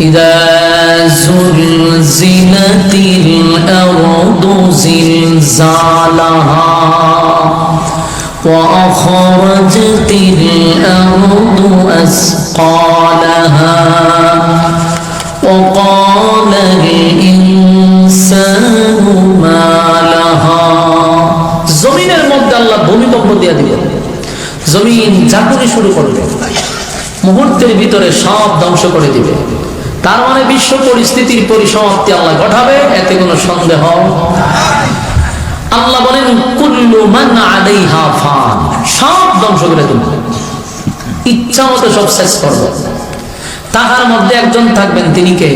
إذا زلزلت الأرض زلزالها وأخرجت الأرض أثقالها وقال الإنسان ما لها জমিনের মধ্যে আল্লাহ ভূমিকম্প দিয়ে দিলেন জমিন ঝাঁকুনি শুরু করবে মুহূর্তের ভিতরে সব ধ্বংস করে দিবে তার মানে বিশ্ব পরিস্থিতির পরিসমাপ্তি আল্লাহ ঘটাবে, এতে কোনো সন্দেহ আল্লাহ বলেন, কুল্লু মান আলাইহা ফান সব ধ্বংস করে তুলবে ইচ্ছা মতো সব শেষ করব। তাহার মধ্যে একজন থাকবেন, তিনি কে?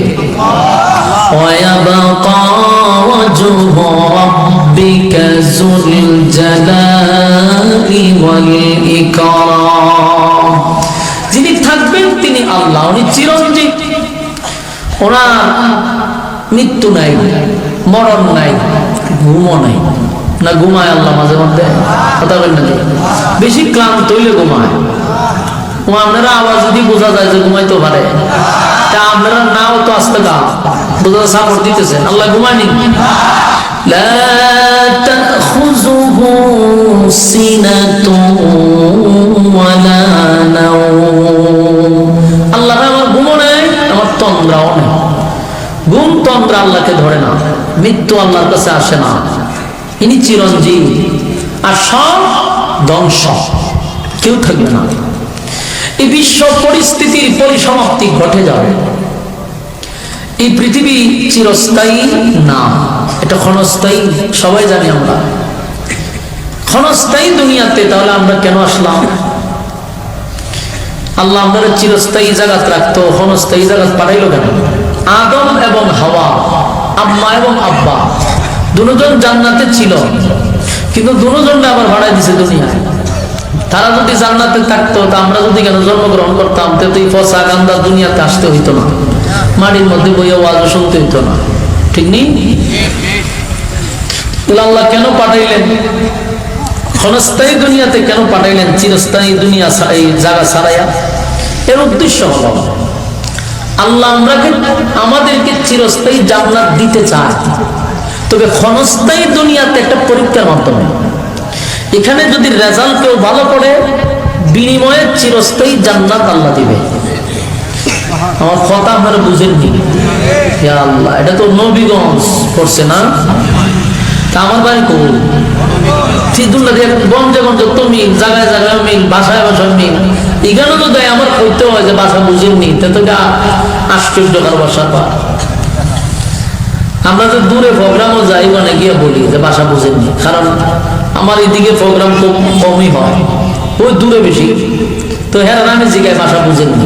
যিনি থাকবেন তিনি আল্লাহ, উনি চিরঞ্জিত ওনার মৃত্যু নাই, মরণ নাই, ঘুমও নাই। না ঘুমায় আল্লাহ মাঝে মধ্যে? কথা বলেন নাকি বেশি ক্লান্ত হইলে ঘুমায়। আপনারা আবার যদি বোঝা যায় যে ঘুমাইতে পারে, তা আপনারা নাও তো আসতে গা বোঝা সাপোর্ট দিতেছেন। আল্লাহ ঘুমায়নি? সিনাত ওয়ালা নাও তন্দ্রাও নেই। ঘুম তন্দ্রা আল্লাহকে ধরে না, মৃত্যু আল্লাহর কাছে আসে না। ইনি চিরঞ্জীব, আর সব ধ্বংস। কেউ থাকবে না। এই বিশ্ব পরিস্থিতির পরিসমাপ্তি ঘটে যাবে। এই পৃথিবী চিরস্থায়ী না। এটা ক্ষণস্থায়ী, সবাই জানি আমরা। ক্ষণস্থায়ী দুনিয়াতে তাহলে আমরা কেন আসলাম? আল্লাহ আমরা চিরস্থায়ী জায়গাত রাখতো, ক্ষণস্থায়ী জায়গাত পাঠাইলো কেন? আদম এবং হাওয়া, আম্মা এবং আব্বা, দুজন জান্নাতে ছিল। কিন্তু দুজনকে আবার ভাড়াই দিছে দুনিয়ায়। তারা যদি জান্নাতে থাকতো, তা আমরা যদি কেন জন্মগ্রহণ করতাম, তো এই ফসা গান্দার দুনিয়াতে আসতে হইতো না। মাটির মধ্যে বইয়ে ওয়াজও শুনতে হইতো না। ঠিক নেই? আল্লাহ কেন পাঠাইলেন? ক্ষণস্থায়ী দুনিয়াতে কেন পাঠাইলেন? চিরস্থায়ী দুনিয়া এই জায়গা ছাড়াইয়া? এর উদ্দেশ্য হল, আল্লাহ আমরাকে, আমাদেরকে চিরস্থায়ী জান্নাত দিতে চায়। তবে ক্ষণস্থায়ী দুনিয়াতে একটা পরীক্ষার মাধ্যমে। এখানে যদি রেজাল্ট কেউ ভালো করে, বিনিময়ে চিরস্থায়ী জান্নাত আল্লাহ দিবে। আমার কথা আপনারা বুঝেননি। আল্লাহ, এটা তো নবীগঞ্জ করছে না? তা আমার বাড়ি কোন? সিদ্ধুল্লাহ দিয়ে গঞ্জে গঞ্জে তো মিল জায়গায় জায়গায় মিল ভাষায় ভাষায় মিল। এখানে তো দেয় আমার কইতে যে ভাষা বুঝেননি তে তো আশ্চর্যকর ভাষা পা আমরা তো দূরে প্রোগ্রামও যাই মানে গিয়ে বলি যে ভাষা বুঝেননি কারণ আমার এদিকে প্রোগ্রাম খুব কমই হয়। ওই দূরে বেশি। তো হ্যাঁ আমি জিগায় ভাষা বুঝেননি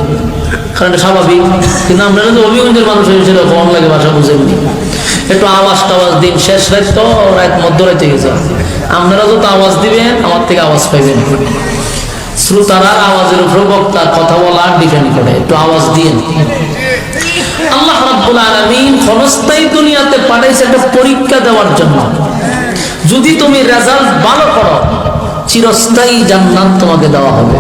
কারণ স্বাভাবিক। কিন্তু আমরা যদি অভিগঞ্জের মানুষ হিসেবে কম লাগে বাসা বুঝেননি একটু আওয়াজ টাওয়াজ দিন, শেষ রাত তো রাত মধ্যরাতে গেছে আপনারা যত আওয়াজ দিবেন, আমার থেকে আওয়াজ পাইবেন। শ্রোতারা আওয়াজের উপর বক্তার কথা বলা ডিপেন্ড করে। একটু আওয়াজ দিয়ে আল্লাহ রাব্বুল আলামিন ক্ষণস্থায়ী দুনিয়াতে পাঠাইছে একটা পরীক্ষা দেওয়ার জন্য। যদি তুমি রেজাল্ট ভালো করো, চিরস্থায়ী জান্নাত তোমাকে দেওয়া হবে।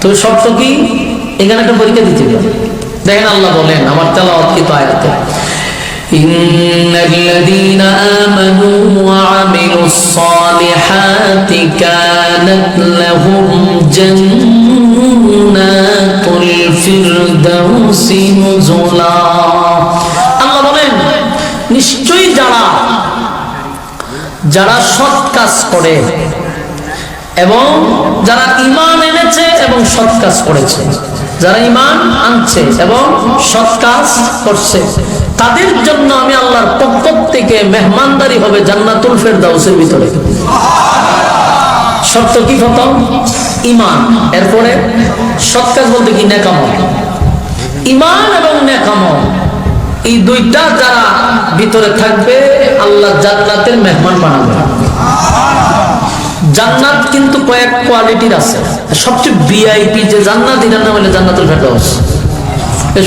তো শর্ত কি? এখানে একটা পরীক্ষা দিতে দেখেন আল্লাহ বলেন, আমার তেলাওয়াত কি তো আয়াতে إن الذين آمنوا وعملوا الصالحات كانت لهم جنات الفردوس نزلا আল্লাহ বলেন নিশ্চয়ই যারা যারা সৎ কাজ করে এবং যারা ইমান এনেছে এবং সৎ কাজ করেছে যারা ইমান আনছে এবং সৎ কাজ করছে, তাদের জন্য আমি আল্লাহর পক্ষ থেকে মেহমানদারি হবে জান্নাতুল ফেরদাউসের ভিতরে। শর্ত কি প্রথম? ইমান এরপরে সৎ কাজ বলতে কি? নেকামল। ইমান এবং নেকামল, এই দুইটা যারা ভিতরে থাকবে, আল্লাহ জান্নাতের মেহমান বানাবে। জান্নাত কিন্তু কয়েক কোয়ালিটির আছে। সবচেয়ে ভিআইপি যে জান্নাত জান্নাতুল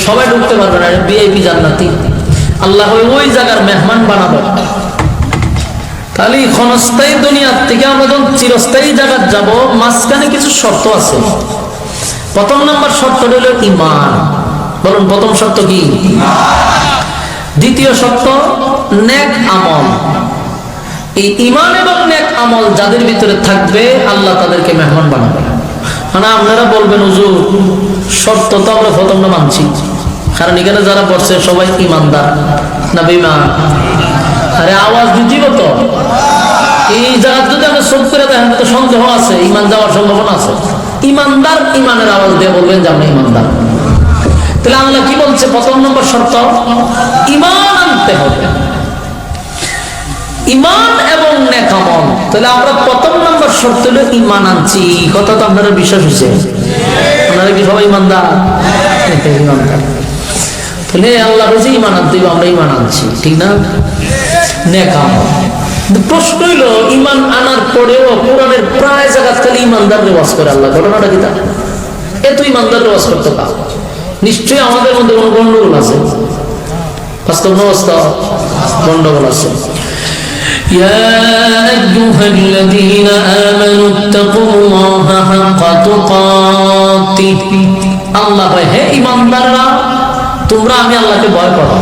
সবাই ঢুকতে পারবে না ভিআইপি জান্নাতি। আল্লাহ ওই জায়গার মেহমান বানাবে। কিছু শর্ত আছে। প্রথম নাম্বার শর্ত হলো ইমান বলুন, প্রথম শর্ত কি? দ্বিতীয় শর্ত, নেক আমল। এই ইমান এবং নেক আমল যাদের ভিতরে থাকবে, আল্লাহ তাদেরকে মেহমান বানাবে। মানে আপনারা বলবেন, হুজুর, শর্ত তো আমরা প্রথম না মানছি। কারণ এখানে যারা বসছে, সবাই ইমানদার না বেমান আরে আওয়াজ বুঝিব তো। এই জায়গা যদি আমরা চোখ করে দেখেন তো সন্দেহ আছে, ইমান যাওয়ার সম্ভাবনা আছে। ইমানদার ইমানের আওয়াজ দিয়ে বলবেন যে আমরা ইমানদার। তাহলে আল্লাহ কি বলছে? প্রথম নম্বর শর্ত, ইমান আনতে হবে। ইমান এবং নেকামল তাহলে আমরা প্রথম নম্বর শর্ত হলো ইমান আনছি। কথা তো আপনারা বিশ্বাস হয়েছে। আপনারা কি সবাই ইমানদার? তাহলে আল্লাহ বলছে ইমান আনতে আমরা ইমান আনছি। ঠিক না? প্রশ্ন ইমান আনার পরেও কোরআনের প্রায় জায়গা খালি ইমানদার রেওয়াজ করে আল্লাহ। ঘটনাটা কি তা এত ইমানদার রেওয়াজ করতে পার। নিশ্চয়ই আমাদের মধ্যে কোনো গন্ডগোল আছে? বাস্তব অবস্থা গন্ডগোল আছে। يا أيها الذين آمنوا اتقوا الله حق تقاته আল্লাহ হয় হে ইমানদাররা তোমরা আমি আল্লাহকে ভয় করো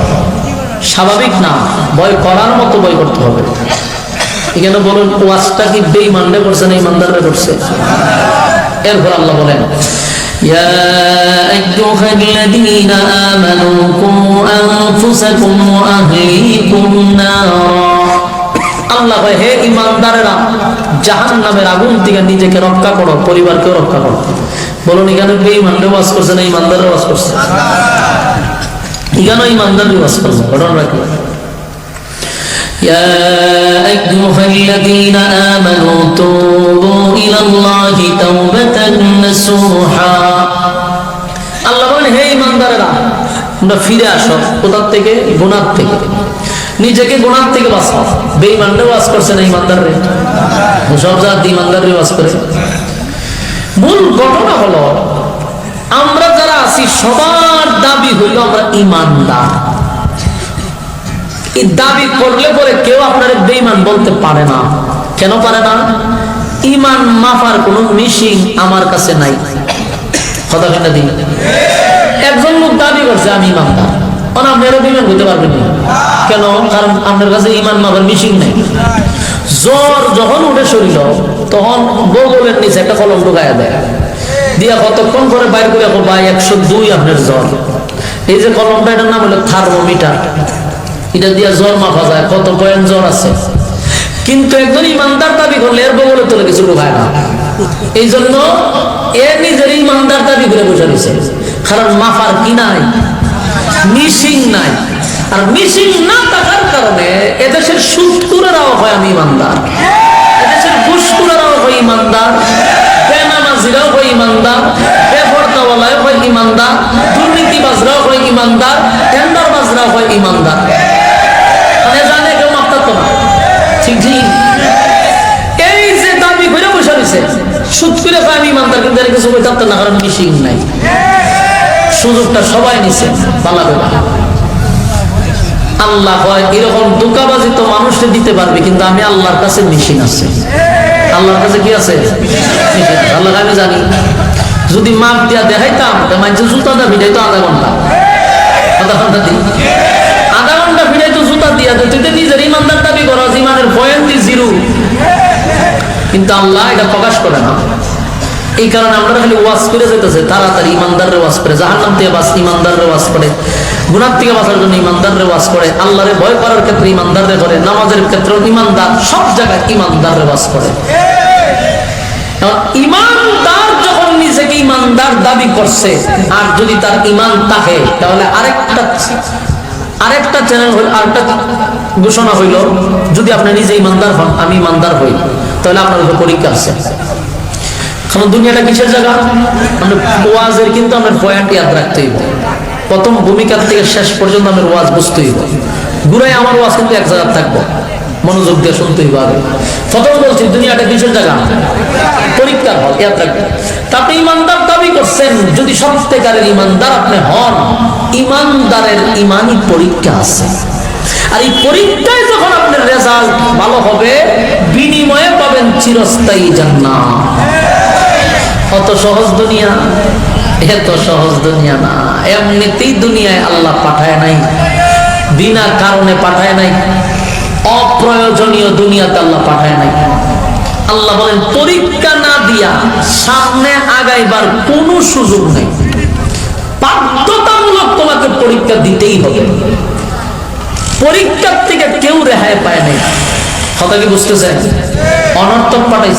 স্বাভাবিক না ভয় করার মতো ভয় করতে হবে এখানে বলুন ওয়াজটা কি বেঈমানরা করছে না ইমানদাররা করছে এরপর আল্লাহ বলেন يا أيها الذين آمنوا قوا أنفسكم وأهليكم نارا আল্লাহ হয় হে ইমানদারেরা জাহান নামের আগুন থেকে নিজেকে রক্ষা করো পরিবারকেও রক্ষা করো বলুন এখানে বেঈমানরা ওয়াজ করছে না ইমানদাররা ওয়াজ করছে এখানে ইমানদার ওয়াজ করছে ঘটনা কি يا أيها الذين آمنوا توبوا إلى الله توبة نصوحا আল্লাহ বলেন হে ইমানদারেরা তোমরা ফিরে আসো কোথার থেকে গুনার থেকে নিজেকে গোনার থেকে বাঁচাও। বেঈমানরে ওয়াজ করছে না ইমানদার রে সব জাত ইমানদার রে ওয়াজ করে। মূল ঘটনা হলো, আমরা যারা আছি, সবার দাবি হইল আমরা ইমানদার এই দাবি করলে পরে কেউ আপনার বেঈমান বলতে পারে না। কেন পারে না? ইমান মাফার কোনো মিশিং আমার কাছে নাই। কথা দিন। একজন লোক দাবি করছে, আমি ইমানদার কারণ কতক্ষণ করে বাইর করে ভাই, একশো দুই আপনার জ্বর। এই যে কলমটা, এটার নাম হলো থার্মোমিটার। এটা জ্বর যায়, কত পয়েন্ট জ্বর আছে। কিন্তু একজন ইমানদার দাবি করলে এর বগলে তোলে কিছু ঢুকায় না। এই জন্য এ নিজের ইমানদার দাবি করে বসে রয়েছে। কারণ মাফার কি নাই। মিসিং নাই। আর মিসিং না থাকার কারণে এদেশের সুৎকুরেরাও হয় আমি ইমানদার। এদেশের ঘুষকুরেরাও হয় ইমানদার। বেনামাজিরাও হয় ইমানদার। বেপর্দাওয়ালাও হয় ইমানদার। দুর্নীতিবাজরাও হয় ইমানদার। টেন্ডারবাজরাও হয় ইমানদার। মানে জানে আমি ইমানদার, কিন্তু কিছু বইতে না, কারণ মিশিং নাই। সুযোগটা সবাই নিছে পালাবে আল্লাহ হয়, এরকম দোকাবাজি তো মানুষকে দিতে পারবে, কিন্তু আমি আল্লাহর কাছে মেশিন আছে। আল্লাহর কাছে কি আছে। আল্লাহ আমি জানি। যদি মাপ দিয়া দেখাইতাম, তো মানুষ জুতা দা ভিড়াই তো আধা ঘণ্টা। আধা ঘণ্টা দিই আধা ঘণ্টা ভিড়াই তো জুতা দিয়া দে তুই তো নিজের ইমানদার দাবি করো ইমানের পয়েন্ট জিরো। কিন্তু আল্লাহ এটা প্রকাশ করে না। এই কারণে আমরা খালি ওয়াজ করে যেতেছে তাড়াতাড়ি ইমানদাররে ওয়াজ করে, জাহান্নাম থেকে বাস ইমানদাররে ওয়াজ করে গুনার থেকে বাঁচার জন্য ইমানদাররে ওয়াজ করে, আল্লাহরে ভয় করার ক্ষেত্রে ইমানদাররে করে নামাজের ক্ষেত্রে ইমানদার, সব জায়গায় ইমানদাররে ওয়াজ করে। ইমানদার যখন নিজেকে ইমানদার দাবি করছে, আর যদি তার ইমান থাকে তাহলে আরেকটা আরেকটা চ্যানেল হইল, আরেকটা ঘোষণা হইল, যদি আপনি নিজে ইমানদার হন, আমি ইমানদার হই, তাহলে আপনার উপর পরীক্ষা আছে। কারণ দুনিয়াটা কিসের জায়গা? আমরা ওয়াজের কিন্তু আমরা পয়েন্ট ইয়াদ রাখতে হইব। প্রথম ভূমিকার থেকে শেষ পর্যন্ত আমার ওয়াজ বুঝতে হইব। ঘুরাই আমার ওয়াজ কিন্তু এক জায়গায় থাকব। মনোযোগ দিয়ে শুনতে হইব আগে। প্রথম বলছি, দুনিয়াটা কিসের জায়গা? পরীক্ষার হল ইয়াদ রাখবেন তা আপনি ইমানদার দাবি করছেন, যদি সত্যিকারের ইমানদার আপনি হন, ইমানদারের ইমানই পরীক্ষা আছে। আর এই পরীক্ষায় যখন আপনার রেজাল্ট ভালো হবে, বিনিময়ে পাবেন চিরস্থায়ী জান্নাত। অত সহজ দুনিয়া? এত সহজ দুনিয়া না। এমনিতেই দুনিয়ায় আল্লাহ পাঠায় নাই। বিনা কারণে পাঠায় নাই। অপ্রয়োজনীয় দুনিয়াতে আল্লাহ পাঠায় নাই। আল্লাহ বলেন, পরীক্ষা না দিয়া সামনে আগাইবার কোনো সুযোগ নেই। বাধ্যতামূলক তোমাকে পরীক্ষা দিতেই হবে। পরীক্ষার থেকে কেউ রেহাই পায় নাই। কথা কি বুঝতেছেন? অনর্থক পাঠাইছে।